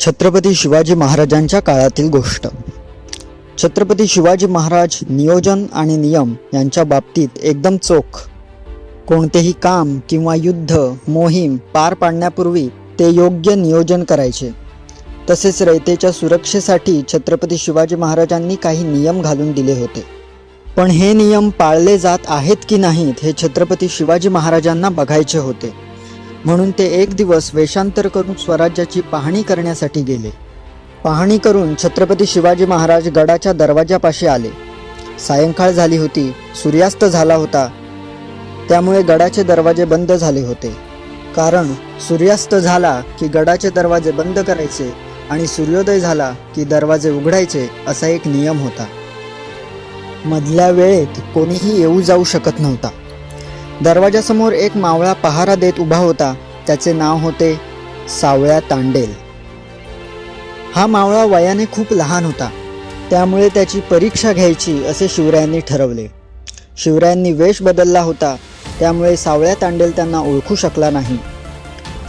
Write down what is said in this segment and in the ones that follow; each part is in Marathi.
छत्रपती शिवाजी महाराजांच्या काळातील गोष्ट. छत्रपती शिवाजी महाराज नियोजन आणि नियम यांच्या बाबतीत एकदम चोख. कोणतेही काम किंवा युद्ध मोहीम पार पाडण्यापूर्वी ते योग्य नियोजन करायचे. तसेच रयतेच्या सुरक्षेसाठी छत्रपती शिवाजी महाराजांनी काही नियम घालून दिले होते. पण हे नियम पाळले जात आहेत की नाहीत हे छत्रपती शिवाजी महाराजांना बघायचे होते. म्हणून ते एक दिवस वेषांतर करून स्वराज्याची पाहणी करण्यासाठी गेले. पाहणी करून छत्रपती शिवाजी महाराज गडाच्या दरवाजापाशी आले. सायंकाळ झाली होती सूर्यास्त झाला होता. त्यामुळे गडाचे दरवाजे बंद झाले होते. कारण सूर्यास्त झाला की गडाचे दरवाजे बंद करायचे आणि सूर्योदय झाला की दरवाजे उघडायचे असा एक नियम होता. मधल्या वेळेत कोणीही येऊ जाऊ शकत नव्हता. दरवाजासमोर एक मावळा पहारा देत उभा होता. त्याचे नाव होते सावळ्या तांडेल. हा मावळा वयाने खूप लहान होता. त्यामुळे त्याची परीक्षा घ्यायची असे शिवरायांनी ठरवले. शिवरायांनी वेश बदलला होता. त्यामुळे सावळ्या तांडेल त्यांना ओळखू शकला नाही.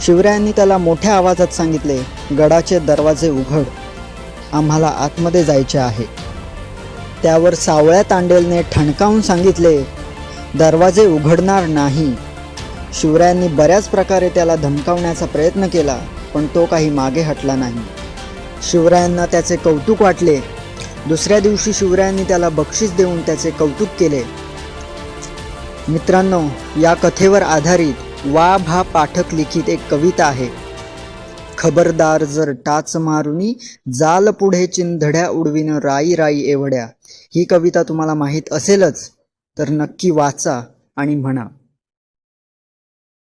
शिवरायांनी त्याला मोठ्या आवाजात सांगितले गडाचे दरवाजे उघड. आम्हाला आतमध्ये जायचे आहे. त्यावर सावळ्या तांडेलने ठणकावून सांगितले दरवाजे उघडणार नाही. शिवरायांनी बऱ्याच प्रकारे त्याला धमकावण्याचा प्रयत्न केला पण तो काही मागे हटला नाही. शिवरायांना त्याचे कौतुक वाटले. दुसऱ्या दिवशी शिवरायांनी त्याला बक्षीस देऊन त्याचे कौतुक केले. मित्रांनो या कथेवर आधारित वा भा पाठक लिखित एक कविता आहे. खबरदार जर टाच मारुनी जाल पुढे चिंधड्या उडविन राई राई एवढ्या. ही कविता तुम्हाला माहीत असेलच. तर नक्की वाचा आणि म्हणा.